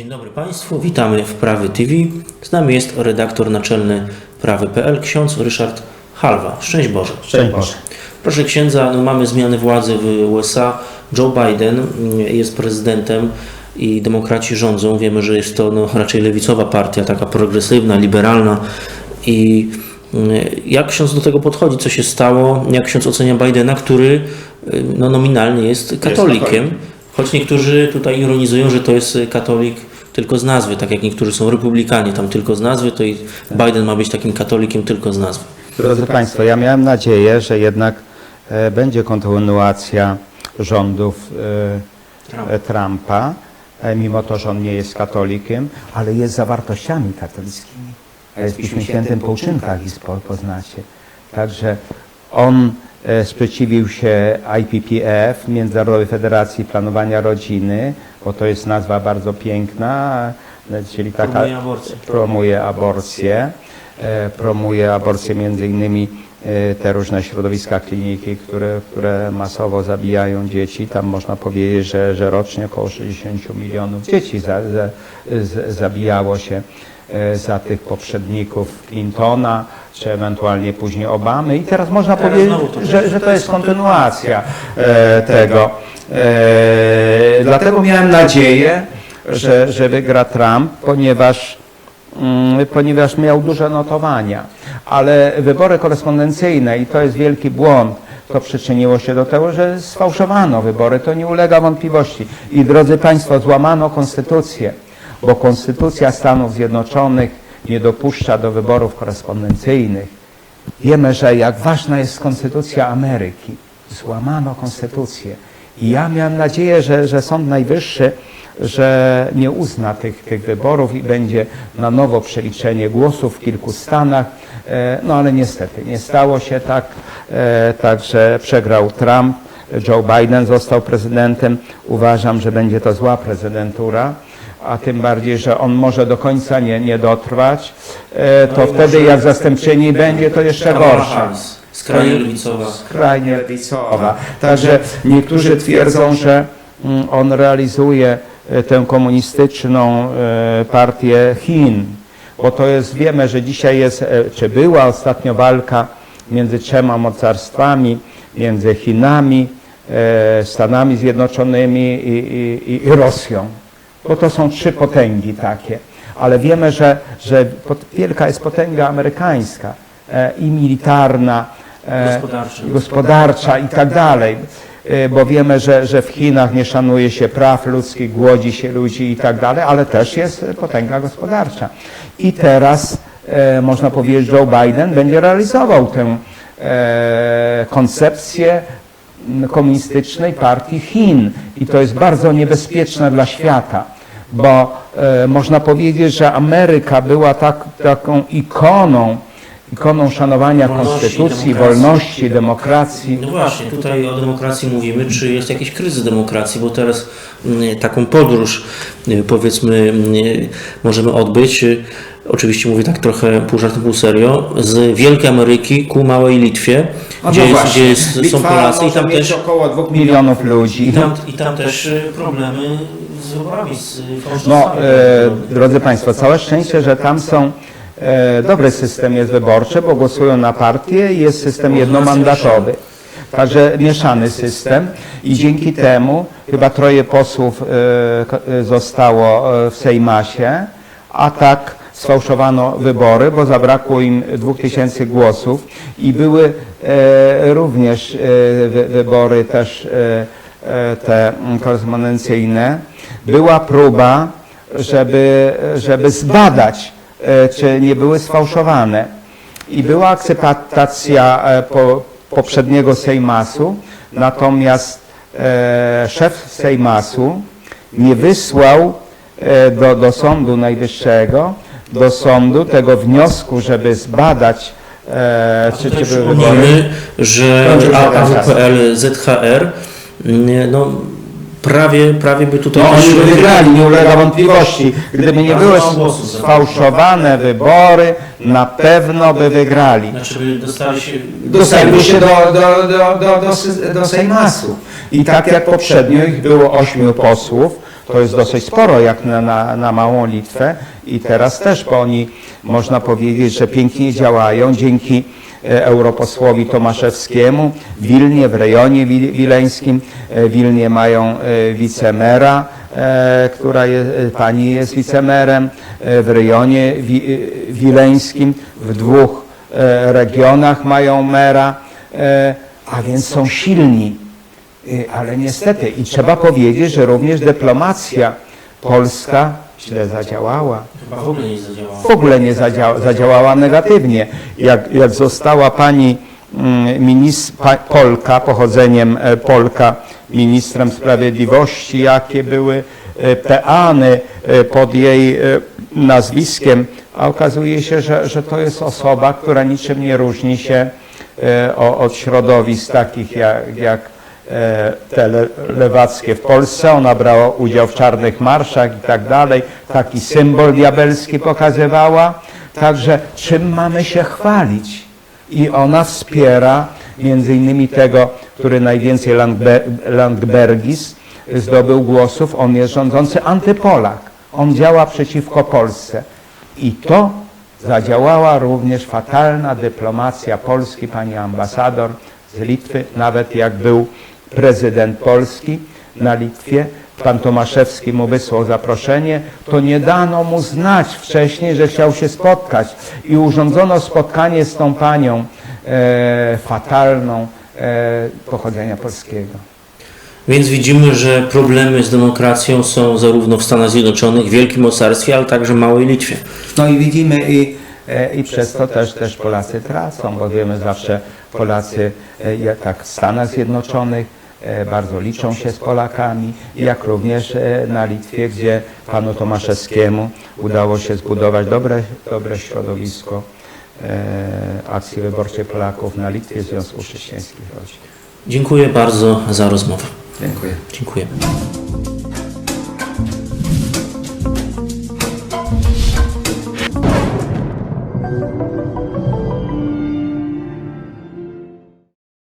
Dzień dobry Państwu, witamy w Prawy TV. Z nami jest redaktor naczelny Prawy.pl, ksiądz Ryszard Halwa. Szczęść Boże. Szczęść Boże. Proszę księdza, no mamy zmiany władzy w USA. Joe Biden mm, jest prezydentem i demokraci rządzą. Wiemy, że jest to no, raczej lewicowa partia, taka progresywna, liberalna. I mm, jak ksiądz do tego podchodzi? Co się stało? Jak ksiądz ocenia Bidena, który y, no, nominalnie jest katolikiem? katolikiem. Choć niektórzy tutaj ironizują, że to jest katolik tylko z nazwy, tak jak niektórzy są republikanie tam tylko z nazwy, to i Biden ma być takim katolikiem tylko z nazwy. Drodzy Państwo, ja miałem nadzieję, że jednak e, będzie kontynuacja rządów e, e, Trumpa, e, mimo to, że on nie jest katolikiem, ale jest za wartościami katolickimi. A jest w Piśmie Świętym po uczynkach po- poznacie. Także on e, sprzeciwił się IPPF, Międzynarodowej Federacji Planowania Rodziny, bo to jest nazwa bardzo piękna, e, czyli taka Promuje aborcję. promuje aborcję, e, promuje aborcję między innymi e, te różne środowiska kliniki, które, które masowo zabijają dzieci. Tam można powiedzieć, że, że rocznie około 60 milionów dzieci za, za, z, zabijało się za tych poprzedników Clintona, czy ewentualnie później Obamy. I teraz można Teraz powiedzieć, to że, że to jest kontynuacja tego. Dlatego miałem nadzieję, że, że wygra Trump, ponieważ, mm, ponieważ miał duże notowania. Ale wybory korespondencyjne, i to jest wielki błąd, to przyczyniło się do tego, że sfałszowano wybory, to nie ulega wątpliwości. I drodzy Państwo, złamano konstytucję, bo Konstytucja Stanów Zjednoczonych nie dopuszcza do wyborów korespondencyjnych. Wiemy, że jak ważna jest konstytucja Ameryki. Złamano konstytucję. I ja miałem nadzieję, że, że Sąd Najwyższy, że nie uzna tych, tych wyborów i będzie na nowo przeliczenie głosów w kilku stanach. E, No ale niestety nie stało się tak, e, także przegrał Trump. Joe Biden został prezydentem. Uważam, że będzie to zła prezydentura a tym bardziej, że on może do końca nie, nie dotrwać, e, to No wtedy jak zastępczeni będzie, to jeszcze gorsze. Skrajnie lewicowa. Skrajnie lewicowa. Także niektórzy twierdzą, że mm, on realizuje e, tę komunistyczną e, partię Chin, bo to jest, wiemy, że dzisiaj jest, e, czy była ostatnio walka między trzema mocarstwami, między Chinami, Stanami Zjednoczonymi i, i, i- Rosją bo to są trzy potęgi takie. Ale wiemy, że, że wielka jest potęga amerykańska i militarna, Gospodarcza. i gospodarcza i tak dalej. E, bo wiemy, że, że w Chinach nie szanuje się praw ludzkich, głodzi się ludzi i tak dalej, ale też jest potęga gospodarcza. I teraz e, można powiedzieć, Joe Biden będzie realizował tę e, koncepcję komunistycznej partii Chin i to jest bardzo niebezpieczne dla świata, bo e, można powiedzieć, że Ameryka była tak, taką ikoną, ikoną szanowania Wolności, konstytucji, demokracji. wolności, demokracji. No właśnie, tutaj o demokracji mówimy. Czy jest jakiś kryzys demokracji? Bo teraz mm, taką podróż, y, powiedzmy, y, możemy odbyć. y, Oczywiście mówię tak trochę pół żartem, pół serio. Z Wielkiej Ameryki ku Małej Litwie, No gdzie, jest, gdzie jest, są Polacy i tam też, około dwóch milionów ludzi. i tam, i tam też problemy z wyborami, z No, e, drodzy Państwo, całe szczęście, że tam są dobry system jest wyborczy, bo głosują na partię i jest system jednomandatowy. Także mieszany system i dzięki temu chyba troje posłów e, e, zostało e, w Sejmasie, a tak sfałszowano wybory, bo zabrakło im dwóch tysięcy głosów i były e, również e, wy, wybory też e, e, te korespondencyjne. Była próba, żeby, żeby zbadać, e, czy nie były sfałszowane. I była akceptacja e, po, poprzedniego Sejmasu, natomiast e, szef Sejmasu nie wysłał e, do, do Sądu Najwyższego, do sądu tego wniosku, żeby zbadać, e, czy, czy były wybory. że. AWPL, ZHR, nie, no prawie, prawie by tutaj... No oni by wygrali, nie ulega wątpliwości. Gdyby nie były sfałszowane wybory, na pewno by wygrali. Znaczy by dostali się... Dostaliby się do, do, do, do, do, do Sejmasu. I tak jak poprzednio ich było ośmiu posłów, to jest dosyć sporo jak na, na, na małą Litwę i teraz też, bo oni można powiedzieć, że pięknie działają dzięki e, europosłowi Tomaszewskiemu Wilnie, w rejonie wi- wileńskim. E, Wilnie mają e, wicemera, która jest, pani jest wicemerem, w rejonie wi, wileńskim, w dwóch regionach mają mera, a więc są silni. Y, Ale niestety, i trzeba powiedzieć, że również dyplomacja polska źle zadziałała. Chyba w ogóle nie zadziałało. W ogóle nie zadziała, zadziałała negatywnie. Jak, jak została pani mm, minis, pa, Polka, pochodzeniem e, Polka, ministrem sprawiedliwości, jakie były e, peany e, pod jej nazwiskiem, a okazuje się, że, że to jest osoba, która niczym nie różni się od środowisk takich jak, jak te le- lewackie w Polsce. Ona brała udział w czarnych marszach i tak dalej. Taki symbol diabelski pokazywała. Także czym mamy się chwalić? I ona wspiera między innymi tego, który najwięcej Landbe- Landbergis zdobył głosów. On jest rządzący antypolak. On działa przeciwko Polsce. I to zadziałała również fatalna dyplomacja Polski, pani ambasador z Litwy, nawet jak był prezydent Polski na Litwie, pan Tomaszewski mu wysłał zaproszenie, to nie dano mu znać wcześniej, że chciał się spotkać i urządzono spotkanie z tą panią e, fatalną e, pochodzenia polskiego. Więc widzimy, że problemy z demokracją są zarówno w Stanach Zjednoczonych, Wielkim Mocarstwie, ale także Małej Litwie. No i widzimy i, e, i przez to też, też Polacy tracą, bo wiemy zawsze Polacy e, jak tak w Stanach Zjednoczonych bardzo liczą się z Polakami, jak również e, na Litwie, gdzie panu Tomaszewskiemu udało się zbudować dobre, dobre środowisko e, akcji wyborczej Polaków na Litwie Związku Chrześcijańskich Rodzin. Dziękuję bardzo za rozmowę. Dziękuję. Dziękuję.